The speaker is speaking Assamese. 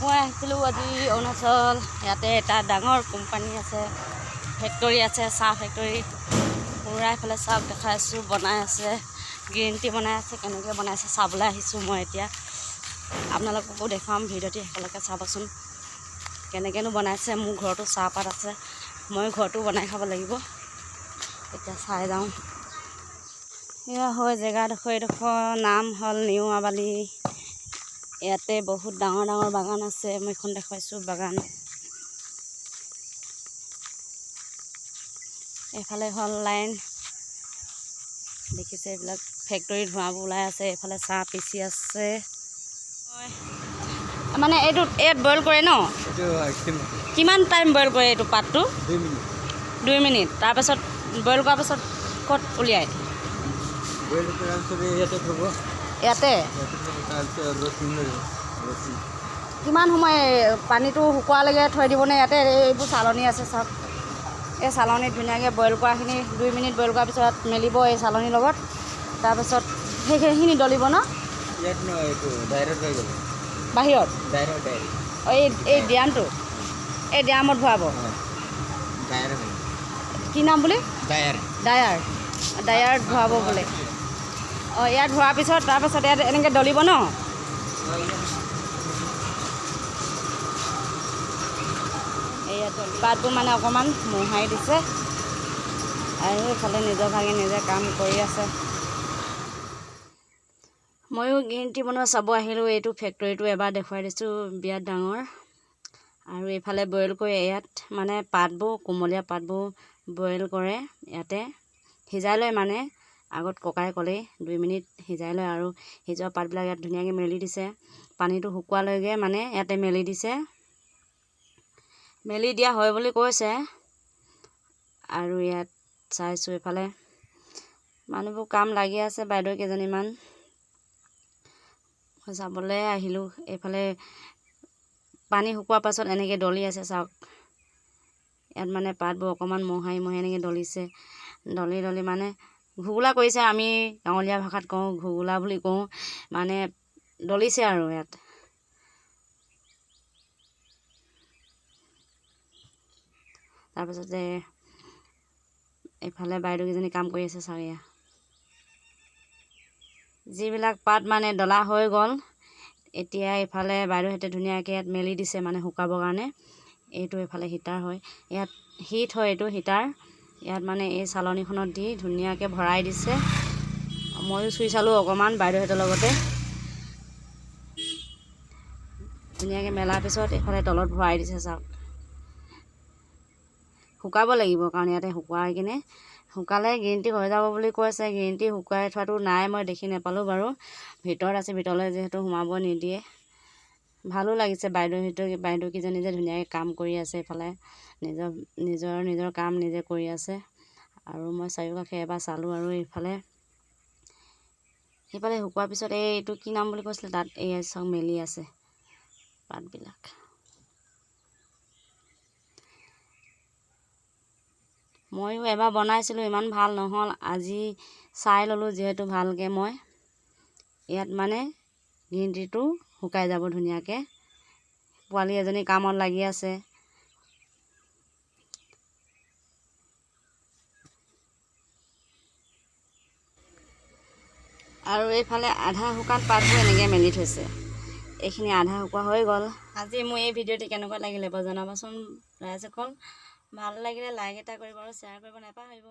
মই আহিছিলোঁ আজি অৰুণাচল ইয়াতে এটা ডাঙৰ কোম্পানী আছে ফেক্টৰী আছে চাহ ফেক্টৰী পূৰা এইফালে চাহ দেখাই আছোঁ বনাই আছে গ্ৰীণ টি বনাই আছে কেনেকৈ বনাইছে চাবলৈ আহিছোঁ মই এতিয়া। আপোনালোককো দেখুৱাম ভিডিঅ'টি শেষলৈকে চাবচোন কেনেকৈনো বনাইছে মোৰ ঘৰতো চাহপাত আছে মই ঘৰতো বনাই খাব লাগিব। এতিয়া চাই যাওঁ। এয়া হয় জেগাডোখৰ এইডোখৰ নাম হ'ল নিউ আবালি ইয়াতে বহুত ডাঙৰ ডাঙৰ বাগান আছে মই এইখন দেখুৱাইছোঁ বাগান। এইফালে হ'ল লাইন। দেখিছে এইবিলাক ফেক্টৰী ধোঁৱাবোৰ ওলাই আছে এইফালে চাহ পিচি আছে। মানে এইটো ইয়াত বইল কৰে ন? কিমান টাইম বইল কৰে এইটো পাতটো? দুই মিনিট। দুই মিনিট। তাৰপাছত বইল কৰাৰ পাছত ক'ত উলিয়ায়? বইল কৰাৰ পিছত ইয়াতে থ'ব ইয়াতে? কিমান সময় পানীটো শুকোৱালৈকে থৈ দিবনে ইয়াতে? এইবোৰ চালনী আছে চাওক এই চালনীত ধুনীয়াকৈ বইল কৰাখিনি দুই মিনিট বইল কৰাৰ পিছত মেলিব এই চালনীৰ লগত। তাৰপাছত সেই সেইখিনি দলিব ন? বাহিৰত এই এই ড্ৰামটো এই ড্ৰামত ভৰাব? কি নাম বুলি? ডাইৰেক্ট ডায়াৰ ডায়াৰত ভৰাব বোলে। অঁ ইয়াত ভৰোৱাৰ পিছত তাৰপাছত ইয়াত এনেকৈ দলিব ন? এইয়াত পাতবোৰ মানে অকণমান মোহাৰি দিছে। আৰু এইফালে নিজৰ ভাগে নিজে কাম কৰি আছে। ময়ো গ্ৰীণ টি বনোৱা চাব আহিলোঁ এইটো ফেক্টৰীটো এবাৰ দেখুৱাই দিছোঁ বিৰাট ডাঙৰ। আৰু এইফালে বইল কৰি ইয়াত মানে পাতবোৰ কোমলীয়া পাতবোৰ বইল কৰে ইয়াতে। সিজাই লয় মানে। আগত ককাই ক'লেই দুই মিনিট সিজাই লয় আৰু সিজোৱা পাতবিলাক ইয়াত ধুনীয়াকৈ মেলি দিছে। পানীটো শুকোৱালৈকে মানে ইয়াতে মেলি দিছে। মেলি দিয়া হয় বুলি কৈছে। আৰু ইয়াত চাইছোঁ এইফালে মানুহবোৰ কাম লাগি আছে বাইদেউ কেইজনীমান। চাবলৈ আহিলোঁ এইফালে পানী শুকোৱাৰ পাছত এনেকৈ দলি আছে চাওক। ইয়াত মানে পাতবোৰ অকণমান মোহাৰি মোহাৰি এনেকৈ দলিছে। দলি দলি মানে ঘুগুলা কৰিছে আমি গাঁৱলীয়া ভাষাত কওঁ ঘুগুলা বুলি কওঁ মানে দলিছে আৰু ইয়াত। তাৰপিছতে এইফালে বাইদেউকেইজনী কাম কৰি আছে এয়া যিবিলাক পাত মানে ডলা হৈ গ'ল এতিয়া এইফালে বাইদেউহঁতে ধুনীয়াকৈ ইয়াত মেলি দিছে মানে শুকাবৰ কাৰণে। এইটো এইফালে হিটাৰ হয়। ইয়াত হিট হয় এইটো হিটাৰ। ইয়াত মানে এই চালনীখনত দি ধুনীয়াকৈ ভৰাই দিছে। ময়ো চুই চালোঁ অকণমান বাইদেউহঁতৰ লগতে। ধুনীয়াকৈ মেলাৰ পিছত এইফালে তলত ভৰাই দিছে চাওক। শুকাব লাগিব কাৰণ ইয়াতে শুকুৱাই কিনে। শুকালে গ্ৰীণ টি হৈ যাব বুলি কৈছে গ্ৰীণ টি শুকুৱাই থোৱাটো নাই মই দেখি নাপালোঁ বাৰু। ভিতৰত আছে ভিতৰলৈ যিহেতু সোমাব নিদিয়ে। ভালো লাগিছে। বাইদেউহঁতৰ বাইদেউকেইজনী যে ধুনীয়াকৈ কাম কৰি আছে এইফালে নিজৰ নিজৰ নিজৰ কাম নিজে কৰি আছে। আৰু মই চাৰিওকাষে এবাৰ চালোঁ আৰু এইফালে। সেইফালে শুকোৱাৰ পিছত এই এইটো কি নাম বুলি কৈছিলে তাত এই চব মেলি আছে পাতবিলাক। ময়ো এবাৰ বনাইছিলোঁ ইমান ভাল নহ'ল। আজি চাই ল'লোঁ যিহেতু ভালকৈ মই। ইয়াত মানে গ্ৰীণ টিটো শুকাই যাব ধুনীয়াকৈ। পোৱালি এজনী কামত লাগি আছে। আৰু এইফালে আধা শুকান পাতবোৰ এনেকৈ মেলি থৈছে। এইখিনি আধা শুকোৱা হৈ গ'ল। আজি মোৰ এই ভিডিঅ'টি কেনেকুৱা লাগিলে বাৰু জনাবচোন। ৰাইজসকল ভাল লাগিলে লাইক এটা কৰিব আৰু শ্বেয়াৰ কৰিব নাপাহৰিব।